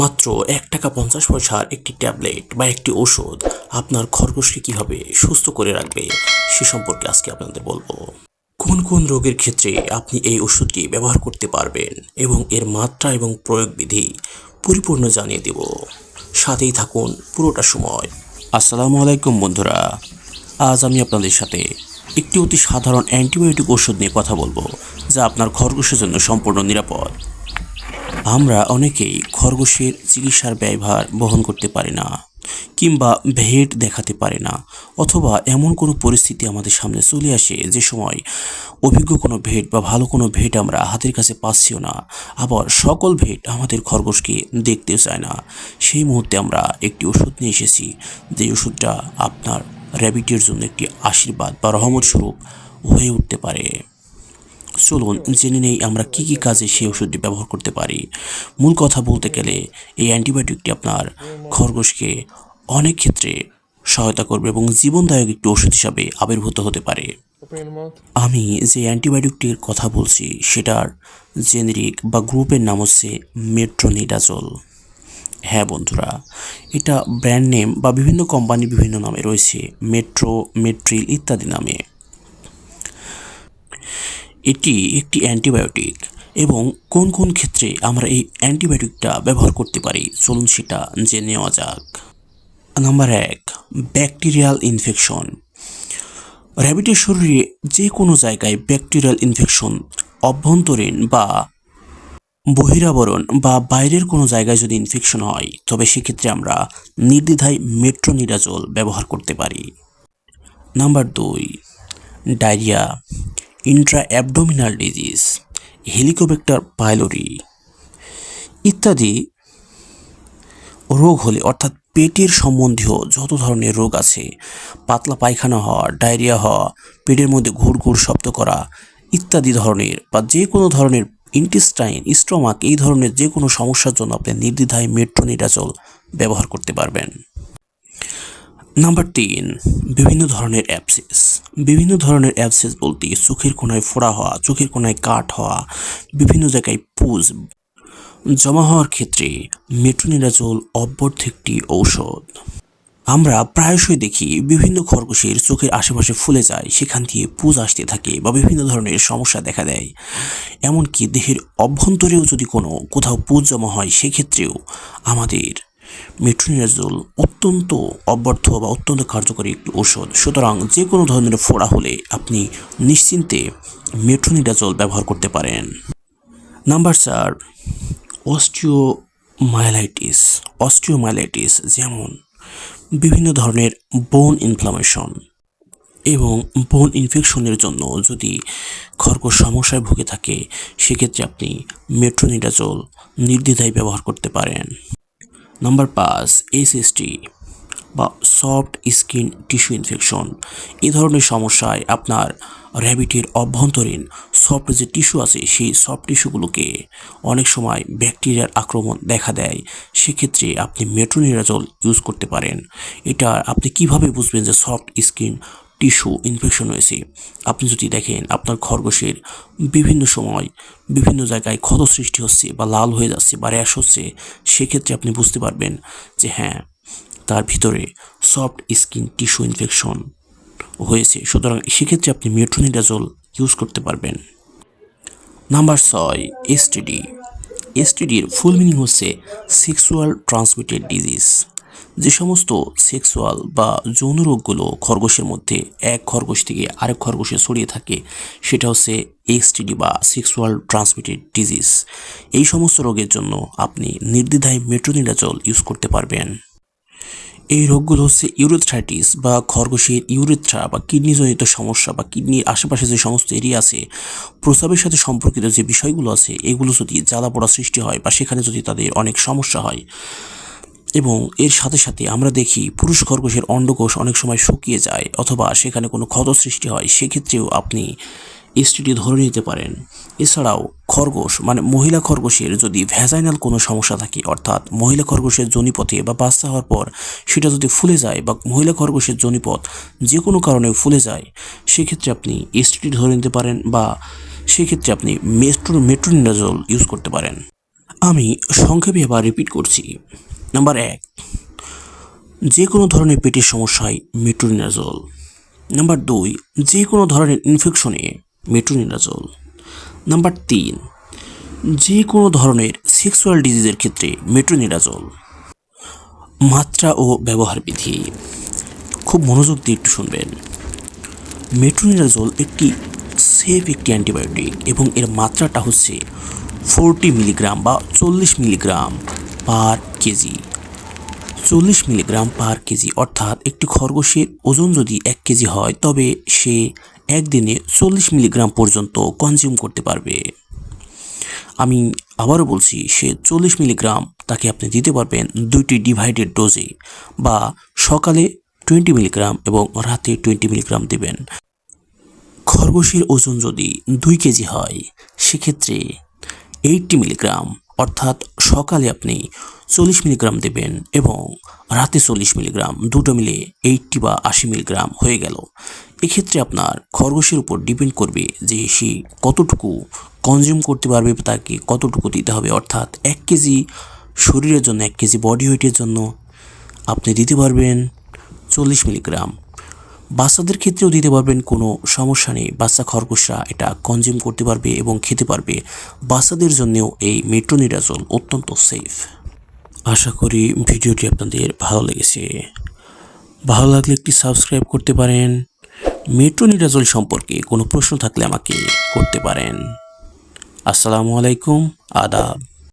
মাত্র এক টাকা পঞ্চাশ পয়সার একটি ট্যাবলেট বা একটি ওষুধ আপনার খরগোশকে কীভাবে সুস্থ করে রাখবে সে সম্পর্কে আজকে আপনাদের বলব। কোন কোন রোগের ক্ষেত্রে আপনি এই ওষুধটি ব্যবহার করতে পারবেন এবং এর মাত্রা এবং প্রয়োগ বিধি পরিপূর্ণ জানিয়ে দেব। সাথেই থাকুন পুরোটা সময়। আসসালামু আলাইকুম বন্ধুরা, আজ আমি আপনাদের সাথে একটি অতি সাধারণ অ্যান্টিবায়োটিক ওষুধ নিয়ে কথা বলব, যা আপনার খরগোশের জন্য সম্পূর্ণ নিরাপদ। আমরা অনেকেই খরগোশের চিকিৎসার ব্যয়ভার বহন করতে পারি না, কিংবা ভেট দেখাতে পারে না, অথবা এমন কোনো পরিস্থিতি আমাদের সামনে চলে আসে যে সময় অভিজ্ঞ কোনো ভেট বা ভালো কোনো ভেট আমরা হাতের কাছে পাচ্ছিও না, আবার সকল ভেট আমাদের খরগোশকে দেখতেও চায় না। সেই মুহূর্তে আমরা একটি ওষুধ নিয়ে এসেছি, যে ওষুধটা আপনার র্যাবিটের জন্য একটি আশীর্বাদ বা রহমত স্বরূপ হয়ে উঠতে পারে। চলুন জেনে নেই আমরা কি কি কাজে সেই ওষুধটি ব্যবহার করতে পারি। মূল কথা বলতে গেলে, এই অ্যান্টিবায়োটিকটি আপনার খরগোশকে অনেক ক্ষেত্রে সহায়তা করবে এবং জীবনদায়ক একটি ওষুধ হিসাবে আবির্ভূত হতে পারে. আমি যে অ্যান্টিবায়োটিকটির কথা বলছি, সেটার জেনেরিক বা গ্রুপের নাম হচ্ছে মেট্রোনিডাজল। হ্যাঁ বন্ধুরা, এটা ব্র্যান্ড নেম বা বিভিন্ন কোম্পানি বিভিন্ন নামে রয়েছে, মেট্রো, মেট্রিল ইত্যাদি নামে। এটি একটি অ্যান্টিবায়োটিক এবং কোন কোন ক্ষেত্রে আমরা এই অ্যান্টিবায়োটিকটা ব্যবহার করতে পারি? চলুন সেটা জেনে নেওয়া যাক। নাম্বার এক, ব্যাকটেরিয়াল ইনফেকশন। র্যাবিটের শরীরে যে কোনো জায়গায় ব্যাকটেরিয়াল ইনফেকশন অভ্যন্তরীণ বা বহিরাবরণ বা বাইরের কোনো জায়গায় যদি ইনফেকশন হয়, তবে সেক্ষেত্রে আমরা নির্দ্বিধায় মেট্রোনিডাজল ব্যবহার করতে পারি। নাম্বার দুই, diarrhoea. Intra abdominal disease Helicobacter pylori ইত্যাদি রোগ হলে, অর্থাৎ পেটের সম্বন্ধীয় যত ধরনের রোগ আছে, পাতলা পায়খানা হওয়া, ডায়রিয়া হওয়া, পেটের মধ্যে ঘুর ঘুর শব্দ করা ইত্যাদি ধরনের বা যে কোনো ধরনের ইন্টেস্টাইন স্টমাক এই ধরনের যে কোনো সমস্যার জন্য আপনি নির্দ্বিধায় মেট্রোনিডাজল ব্যবহার করতে পারবেন। নাম্বার তিন, বিভিন্ন ধরনের অ্যাপসেস বিভিন্ন ধরনের অ্যাপসেস বলতে চোখের কোনায় ফোড়া হওয়া, চোখের কোনায় কাট হওয়া, বিভিন্ন জায়গায় পুজ জমা হওয়ার ক্ষেত্রে মেট্রোনিডাজল অব্যর্থ একটি ঔষধ। আমরা প্রায়শই দেখি বিভিন্ন খরগোশের চোখের আশেপাশে ফুলে যায়, সেখান দিয়ে পুজ আসতে থাকে বা বিভিন্ন ধরনের সমস্যা দেখা দেয়। এমনকি দেহের অভ্যন্তরেও যদি কোনো কোথাও পুজ জমা হয়, সেক্ষেত্রেও আমাদের মেট্রোনিডাজল অত্যন্ত অব্যর্থ বা অত্যন্ত কার্যকরী একটি ওষুধ সুতরাং যে কোনো ধরনের ফোড়া হলে আপনি নিশ্চিন্তে মেট্রোনিডাজল ব্যবহার করতে পারেন। নাম্বার চার, অস্টিওমাইলাইটিস। অস্টিওমাইলাইটিস যেমন বিভিন্ন ধরনের বোন ইনফ্লামেশন এবং বোন ইনফেকশনের জন্য যদি খরগোশ সমস্যায় ভুগে থাকে, সেক্ষেত্রে আপনি মেট্রোনিডাজল নির্দ্বিধায় ব্যবহার করতে পারেন। নাম্বার পাঁচ এসএসটি বা সফট স্কিন টিস্যু ইনফেকশন এই ধরনের সমস্যায় আপনার র্যাবিটের অভ্যন্তরীণ সফট যে টিস্যু আছে, সেই সফট টিস্যুগুলোকে অনেক সময় ব্যাকটেরিয়ার আক্রমণ দেখা দেয়। সেক্ষেত্রে আপনি মেট্রোনিরাজল ইউজ করতে পারেন। এটা আপনি কীভাবে বুঝবেন যে সফট স্কিন টিস্যু ইনফেকশন হয়েছে আপনি যদি দেখেন আপনার খরগোশের বিভিন্ন সময় বিভিন্ন জায়গায় ক্ষত সৃষ্টি হচ্ছে বা লাল হয়ে যাচ্ছে বা র্যাশ হচ্ছে, সেক্ষেত্রে আপনি বুঝতে পারবেন যে হ্যাঁ তার ভিতরে সফট স্কিন টিস্যু ইনফেকশন হয়েছে। সুতরাং সেক্ষেত্রে আপনি মেট্রোনিডাজল ইউজ করতে পারবেন। নাম্বার ছয় এসটিডি এসটিডির ফুল মিনিং হচ্ছে সেক্সুয়াল ট্রান্সমিটেড ডিজিজ যে সমস্ত সেক্সুয়াল বা যৌন রোগগুলো খরগোশের মধ্যে, এক খরগোশ থেকে আরেক খরগোশে ছড়িয়ে থাকে, সেটা হচ্ছে এসটিডি বা সেক্সুয়াল ট্রান্সমিটেড ডিজিজ। এই সমস্ত রোগের জন্য আপনি নির্দ্বিধায় মেট্রোনিডাজল ইউজ করতে পারবেন। এই রোগগুলো হচ্ছে ইউরেথ্রাইটিস বা খরগোশের ইউরেথ্রা বা কিডনিজনিত সমস্যা বা কিডনির আশেপাশে যে সমস্ত এরিয়া আছে, প্রস্রাবের সাথে সম্পর্কিত যে বিষয়গুলো আছে, এগুলো যদি জ্বালা পোড়া সৃষ্টি হয় বা সেখানে যদি তাদের অনেক সমস্যা হয় এবং এর সাথে সাথে আমরা দেখি পুরুষ খরগোশের অন্ডকোষ অনেক সময় শুকিয়ে যায় অথবা সেখানে কোনো ক্ষত সৃষ্টি হয়, সেক্ষেত্রেও আপনি এসটিডি ধরে নিতে পারেন। এছাড়াও খরগোশ মানে মহিলা খরগোশের যদি ভ্যাজাইনাল কোনো সমস্যা থাকে, অর্থাৎ মহিলা খরগোশের জনিপথে বা বাচ্চা হওয়ার পর সেটা যদি ফুলে যায় বা মহিলা খরগোশের জনিপথ যে কোনো কারণে ফুলে যায়, সেক্ষেত্রে আপনি এসটিডি ধরে নিতে পারেন বা সেক্ষেত্রে আপনি মেট্রো মেট্রোনিডাজল ইউজ করতে পারেন। আমি সংক্ষেপে আবার রিপিট করছি। নাম্বার এক যে কোনো ধরনের পেটের সমস্যায় মেট্রোনিনাজল নাম্বার দুই যে কোনো ধরনের ইনফেকশনে মেট্রোনিনাজল নাম্বার তিন যে কোনো ধরনের সেক্সুয়াল ডিজিজের ক্ষেত্রে মেট্রোনিডাজল মাত্রা ও ব্যবহার বিধি। খুব মনোযোগ দিয়ে একটু শুনবেন। মেট্রোনিডাজল একটি সেফ একটি অ্যান্টিবায়োটিক এবং এর মাত্রাটা হচ্ছে ফোরটি মিলিগ্রাম বা চল্লিশ মিলিগ্রাম পার কেজি। চল্লিশ মিলিগ্রাম পার কেজি, অর্থাৎ একটি খরগোশের ওজন যদি এক কেজি হয়, তবে সে একদিনে চল্লিশ মিলিগ্রাম পর্যন্ত কনজিউম করতে পারবে। আমি আবারও বলছি, সে চল্লিশ মিলিগ্রাম তাকে আপনি দিতে পারবেন দুইটি ডিভাইডেড ডোজে বা সকালে টোয়েন্টি মিলিগ্রাম এবং রাতে টোয়েন্টি মিলিগ্রাম দেবেন। খরগোশের ওজন যদি দুই কেজি হয়, সেক্ষেত্রে এইটটি মিলিগ্রাম অর্থাৎ সকালে আপনি চল্লিশ মিলিগ্রাম দেবেন এবং রাতে চল্লিশ মিলিগ্রাম, দুটো মিলে এইটটি বা আশি মিলিগ্রাম হয়ে গেল। এক্ষেত্রে আপনার খরগোশের উপর ডিপেন্ড করবে যে সে কতটুকু কনজিউম করতে পারবে তাকে কতটুকু দিতে হবে। অর্থাৎ এক কেজি শরীরের জন্য, এক কেজি বডি ওয়েটের জন্য আপনি দিতে পারবেন চল্লিশ মিলিগ্রাম। বাচ্চাদের ক্ষেত্রেও দিতে পারবেন কোনো সমস্যা নেই। বাচ্চা খরগোশরা এটা কনজিউম করতে পারবে এবং খেতে পারবে। বাচ্চাদের জন্যও এই মেট্রোনিডাজল অত্যন্ত সেফ আশা করি ভিডিওটি আপনাদের ভালো লেগেছে। ভালো লাগলে একটি সাবস্ক্রাইব করতে পারেন। মেট্রোনিডাজল সম্পর্কে কোনো প্রশ্ন থাকলে আমাকে করতে পারেন। আসসালামু আলাইকুম, আদাব।